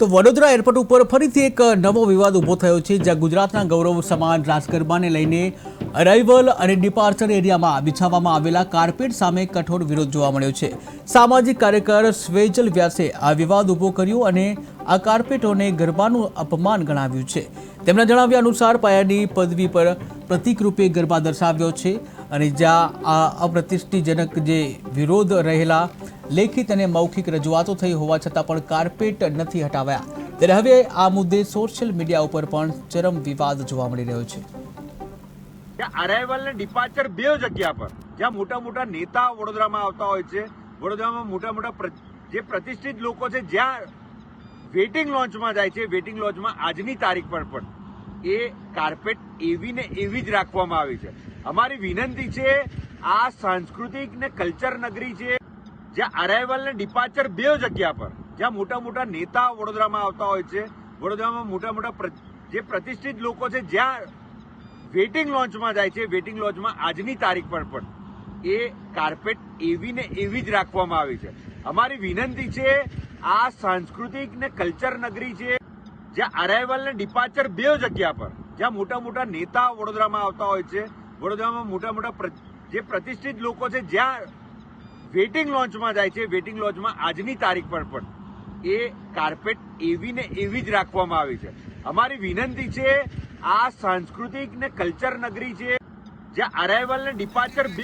તો વડોદરા એરપોર્ટ ઉપર ફરીથી એક નવો વિવાદ ઊભો થયો છે, જ્યાં ગુજરાતના ગૌરવ સમાન રાજગરબાને લઈને અરાઇવલ અને ડિપાર્ચર એરિયામાં બિછાવવામાં આવેલા કાર્પેટ સામે કઠોર વિરોધ જોવા મળ્યો છે. સામાજિક કાર્યકર સ્વેજલ વ્યાસે આ વિવાદ ઊભો કર્યો અને આ કાર્પેટોને ગરબાનું અપમાન ગણાવ્યું છે. તેમના જણાવ્યા અનુસાર પાયાની પદવી પર પ્રતિકરૂપે ગરબા દર્શાવ્યો છે અને જ્યાં આ અપ્રતિષ્ઠિજનક જે વિરોધ રહેલા લેખિત અને મૌખિક રજૂઆતો થઈ હોવા છતાં પણ કાર્પેટ નથી હટાવ્યા. ત્યારે હવે આ મુદ્દે સોશિયલ મીડિયા ઉપર પણ ચરમ વિવાદ જોવા મળી રહ્યો છે. ત્યાં અરાઇવલ ને ડિપાર્ચર બે જગ્યા પર. જ્યાં મોટા મોટા નેતા વડોદરામાં આવતા હોય છે. વડોદરામાં મોટા મોટા જે પ્રતિષ્ઠિત લોકો છે, જ્યાં વેટિંગ લોન્ચમાં જાય છે, વેટિંગ લોન્ચમાં આજની તારીખ પર પણ. એ કાર્પેટ એવી ને એવી જ રાખવામાં આવી છે. અમારી વિનંતી છે, આ સાંસ્કૃતિક ને કલ્ચર નગરી છે જ્યાં અરાઇવલ ને ડિપાર્ચર બે જગ્યા પર. જ્યાં મોટા મોટા નેતા વડોદરામાં આવતા હોય છે. વડોદરામાં મોટા મોટા જે પ્રતિષ્ઠિત લોકો છે, જ્યાં વેટિંગ લોન્ચમાં જાય છે, વેટિંગ લોન્ચમાં આજની તારીખ પર પણ. એ કાર્પેટ એવી ને એવી જ રાખવામાં આવી છે. અમારી વિનંતી છે, આ સાંસ્કૃતિક ને કલ્ચર નગરી છે, જ્યાં અરાઇવલ ને ડિપાર્ચર બે જગ્યા પર. જ્યાં મોટા મોટા નેતા વડોદરામાં આવતા હોય છે. વડોદરામાં મોટા મોટા જે પ્રતિષ્ઠિત લોકો છે, જ્યાં વેટિંગ લોન્ચમાં જાય છે. વેટિંગ લોન્ચમાં આજની તારીખ પર પણ એ કાર્પેટ એવી ને એવી જ રાખવામાં આવી છે. અમારી વિનંતી છે, આ સાંસ્કૃતિક ને કલ્ચર નગરી છે, જ્યાં અરાઇવલ ને ડિપાર્ચર